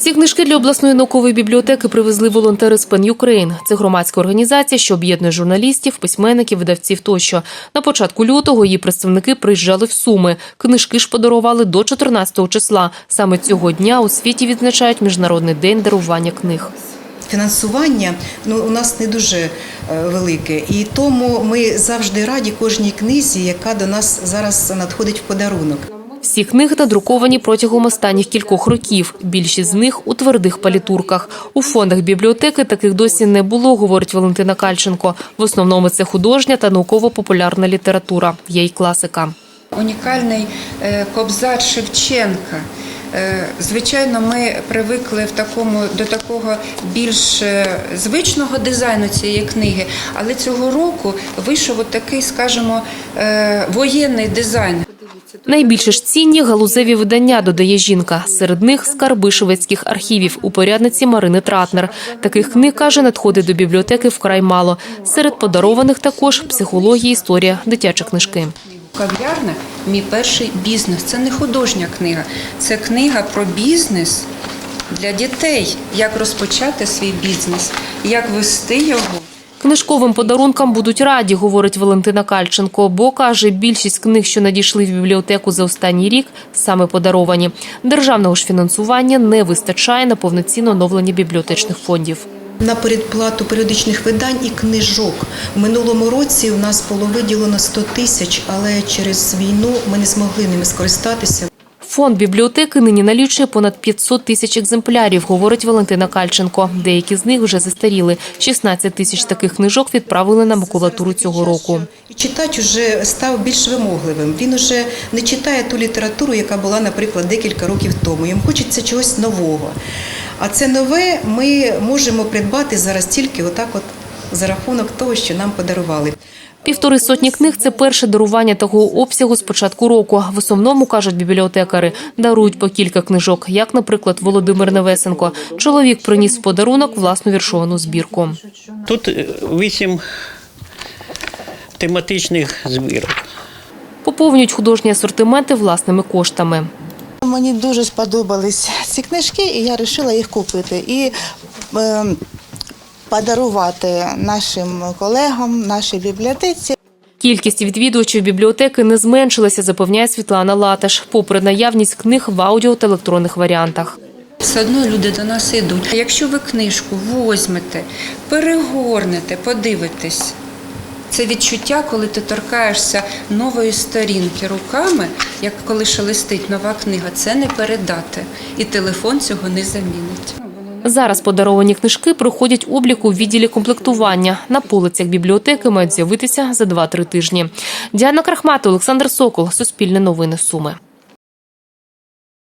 Ці книжки для обласної наукової бібліотеки привезли волонтери з Pen Ukraine. Це громадська організація, що об'єднує журналістів, письменників, видавців тощо. На початку лютого її представники приїжджали в Суми. Книжки ж подарували до 14 числа. Саме цього дня у світі відзначають Міжнародний день дарування книг. Фінансування ну, у нас не дуже е, велике, і тому ми завжди раді кожній книзі, яка до нас зараз надходить в подарунок. Всі книги надруковані протягом останніх кількох років. Більшість з них у твердих палітурках. У фондах бібліотеки таких досі не було, говорить Валентина Кальченко. В основному це художня та науково-популярна література. Є й класика. унікальний е, кобзар Шевченка. Е, Звичайно, ми привикли в такому до такого більш е, звичного дизайну цієї книги, але цього року вийшов такий, скажімо, воєнний дизайн. Найбільше ж цінні галузеві видання, додає жінка. Серед них скарби шведських архівів у порядниці Марини Тратнер. Таких книг, каже, надходить до бібліотеки вкрай мало. Серед подарованих також психологія, історія, дитячі книжки. Кав'ярня мій перший бізнес. Це не художня книга, це книга про бізнес для дітей, як розпочати свій бізнес, як вести його. Книжковим подарункам будуть раді, говорить Валентина Кальченко, бо каже, більшість книг, що надійшли в бібліотеку за останній рік, саме подаровані. Державного ж фінансування не вистачає на повноцінне оновлення бібліотечних фондів. На передплату періодичних видань і книжок. Минулому році у нас було виділено 100 тисяч, але через війну ми не змогли ними скористатися. Фонд бібліотеки нині налічує понад 500 тисяч екземплярів, говорить Валентина Кальченко. Деякі з них вже застаріли. 16 тисяч таких книжок відправили на макулатуру цього року. Читач уже став більш вимогливим. Він уже не читає ту літературу, яка була, наприклад, декілька років тому. Йому хочеться чогось нового. А це нове ми можемо придбати зараз тільки отак, от за рахунок того, що нам подарували. Півтори сотні книг це перше дарування такого обсягу з початку року. В основному кажуть бібліотекари, дарують по кілька книжок, як, наприклад, Володимир Невесенко. Чоловік приніс в подарунок власну віршовану збірку. Тут е, вісім тематичних збірок. Поповнюють художні асортименти власними коштами. Мені дуже сподобались ці книжки, і я вирішила їх купити і е, подарувати нашим колегам, нашій бібліотеці. Кількість відвідувачів бібліотеки не зменшилася, запевняє Світлана Латаш, попри наявність книг в аудіо та електронних варіантах. Все одно люди до нас йдуть. А якщо ви книжку возьмете, перегорнете, подивитесь, це відчуття, коли ти торкаєшся нової сторінки руками, як коли шелестить нова книга, це не передати. І телефон цього не замінить. Зараз подаровані книжки проходять облік у відділі комплектування. На полицях бібліотеки мають з'явитися за 2-3 тижні. Діана Крахмат, Олександр Сокол, Суспільне новини Суми.